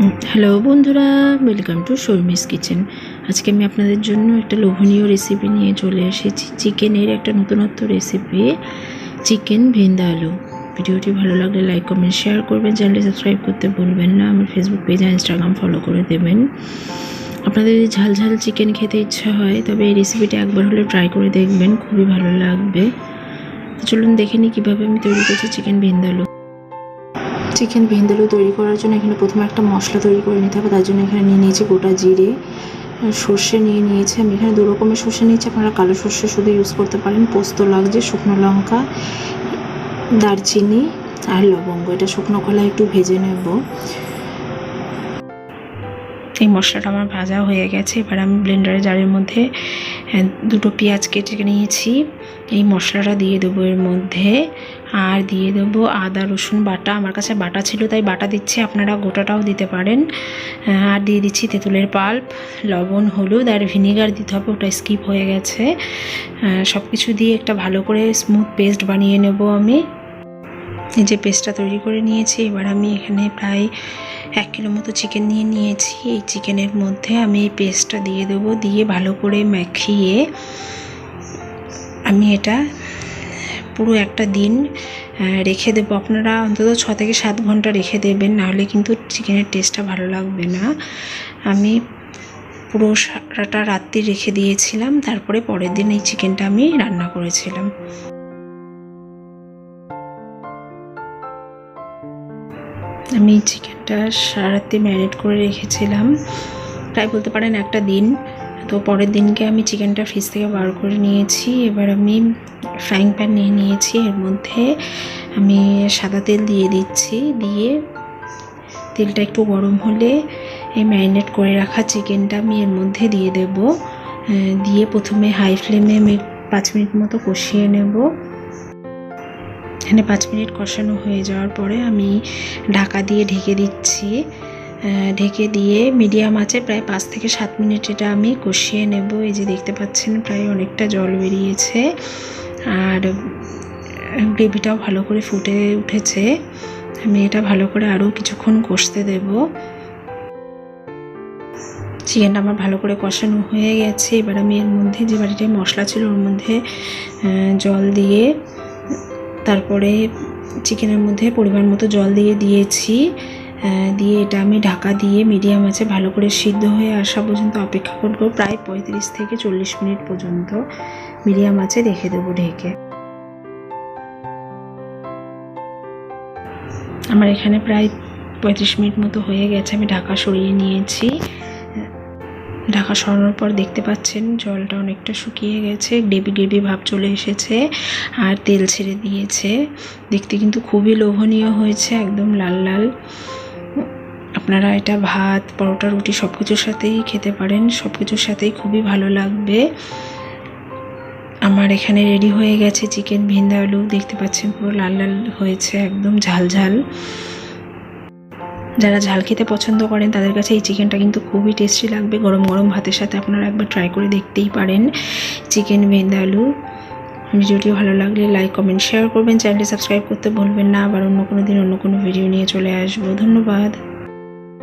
Hello বন্ধুরা welcome to Sharmi's kitchen আজকে আমি আপনাদের জন্য একটা লোভনীয় রেসিপি নিয়ে চলে এসেছি। চিকেনের একটা নতুনত্ব রেসিপি চিকেন ভেন্দা আলু। ভিডিওটি ভালো লাগলে লাইক কমেন্ট শেয়ার করবেন। চ্যানেলটি সাবস্ক্রাইব করতে ভুলবেন না। আমার ফেসবুক পেজ আর ইনস্টাগ্রাম ফলো করে দেবেন। আপনাদের যদি ঝাল ঝাল চিকেন খেতে ইচ্ছা হয়, তবে এই রেসিপিটা একবার হলে ট্রাই করে দেখবেন। খুবই ভালো লাগবে। চলুন দেখে নিই কীভাবে আমি তৈরি করছি চিকেন ভেন্দালু চিকেন ভেন্দালু তৈরি করার জন্য এখানে প্রথমে একটা মশলা তৈরি করে নিতে হবে, তার জন্য এখানে নিয়ে নিয়েছি গোটা জিরে সর্ষে নিয়ে নিয়েছি আমি। এখানে দু রকমের সর্ষে নিয়েছি, আপনারা কালো সর্ষে শুধু ইউজ করতে পারেন, পোস্ত লাগছে, শুকনো লঙ্কা, দারচিনি আর লবঙ্গ। এটা শুকনো কলা একটু ভেজে নেব। এই মশলাটা আমার ভাজা হয়ে গেছে। এবার আমি ব্লেন্ডারে জারের মধ্যে হ্যাঁ, দুটো পেঁয়াজ কেটে নিয়েছি। এই মশলাটা দিয়ে দেবো এর মধ্যে। আর দিয়ে দেবো আদা রসুন বাটা। আমার কাছে বাটা ছিল তাই বাটা দিচ্ছি। আপনারা গোটাটাও দিতে পারেন। আহ, আর দিয়ে দিচ্ছি তেঁতুলের পাল্প লবণ হলুদ আর ভিনেগার দিতে হবে। ওটা স্কিপ হয়ে গেছে। সব কিছু দিয়ে একটা ভালো করে স্মুথ পেস্ট বানিয়ে নেব আমি। যে পেস্টটা তৈরি করে নিয়েছি। এবার আমি এখানে প্রায় এক কিলো মতো চিকেন নিয়ে নিয়েছি। এই চিকেনের মধ্যে আমি এই পেস্টটা দিয়ে দেবো, দিয়ে ভালো করে মাখিয়ে আমি এটা পুরো একটা দিন রেখে দেবো। আপনারা অন্তত ছ থেকে সাত ঘণ্টা রেখে দেবেন, নাহলে কিন্তু চিকেনের টেস্টটা ভালো লাগবে না। আমি পুরো সারাটা রাত্রি রেখে দিয়েছিলাম, তারপরে পরের দিন এই চিকেনটা আমি রান্না করেছিলাম। আমি চিকেনটা সারাতে ম্যারিনেট করে রেখেছিলাম। প্রায় বলতে পারেন একটা দিন। তো পরের দিনকে আমি চিকেনটা ফ্রিজ থেকে বার করে নিয়েছি। এবার আমি ফ্রাইং প্যান নিয়ে নিয়েছি। এর মধ্যে আমি সাদা তেল দিয়ে দিচ্ছি। দিয়ে তেলটা একটু গরম হলে এই ম্যারিনেট করে রাখা চিকেনটা আমি এর মধ্যে দিয়ে দেব। দিয়ে প্রথমে হাই ফ্লেমে আমি পাঁচ মিনিট মতো কষিয়ে নেব। এখানে পাঁচ মিনিট কষানো হয়ে যাওয়ার পরে আমি ঢাকা দিয়ে ঢেকে দিচ্ছি। ঢেকে দিয়ে মিডিয়াম আছে, প্রায় পাঁচ থেকে সাত মিনিট এটা আমি কষিয়ে নেব। এই যে দেখতে পাচ্ছেন, প্রায় অনেকটা জল বেরিয়েছে। আর গ্রেভিটাও ভালো করে ফুটে উঠেছে। আমি এটা ভালো করে আরও কিছুক্ষণ কষতে দেব। চিকেনটা আমার ভালো করে কষানো হয়ে গেছে। এবার আমি এর মধ্যে যে বাড়িটায় মশলা ছিল, ওর মধ্যে জল দিয়ে তারপরে চিকেনের মধ্যে পরিমাণ মতো জল দিয়ে দিয়েছি। দিয়ে এটা আমি ঢাকা দিয়ে মিডিয়াম আছে ভালো করে সিদ্ধ হয়ে আসা পর্যন্ত অপেক্ষা করব। প্রায় পঁয়ত্রিশ থেকে চল্লিশ মিনিট পর্যন্ত মিডিয়াম আছে রেখে দেবো ঢেকে। আমার এখানে প্রায় পঁয়ত্রিশ মিনিট মতো হয়ে গেছে, আমি ঢাকা সরিয়ে নিয়েছি। ঢাকা সরানোর পর দেখতে পাচ্ছেন জলটা অনেকটা শুকিয়ে গেছে, গ্রেভি গ্রেভি ভাব চলে এসেছে আর তেল ছেড়ে দিয়েছে। দেখতে কিন্তু খুবই লোভনীয় হয়েছে, একদম লাল লাল। আপনারা এটা ভাত, পরোটা, রুটি সব কিছুর সাথেই খেতে পারেন সব কিছুর সাথেই খুবই ভালো লাগবে। আমার এখানে রেডি হয়ে গেছে চিকেন ভিন্দা আলু দেখতে পাচ্ছেন পুরো লাল লাল হয়েছে, একদম ঝাল ঝাল। যারা ঝাল খেতে পছন্দ করেন, তাদের কাছে এই চিকেনটা কিন্তু খুবই টেস্টি লাগবে। গরম গরম ভাতের সাথে আপনারা একবার ট্রাই করে দেখতেই পারেন। চিকেন ভেন্দা আলু। ভিডিওটি ভালো লাগলে লাইক কমেন্ট শেয়ার করবেন। চ্যানেলটি সাবস্ক্রাইব করতে ভুলবেন না। আবার অন্য কোনো দিন অন্য কোনো ভিডিও নিয়ে চলে আসব। ধন্যবাদ।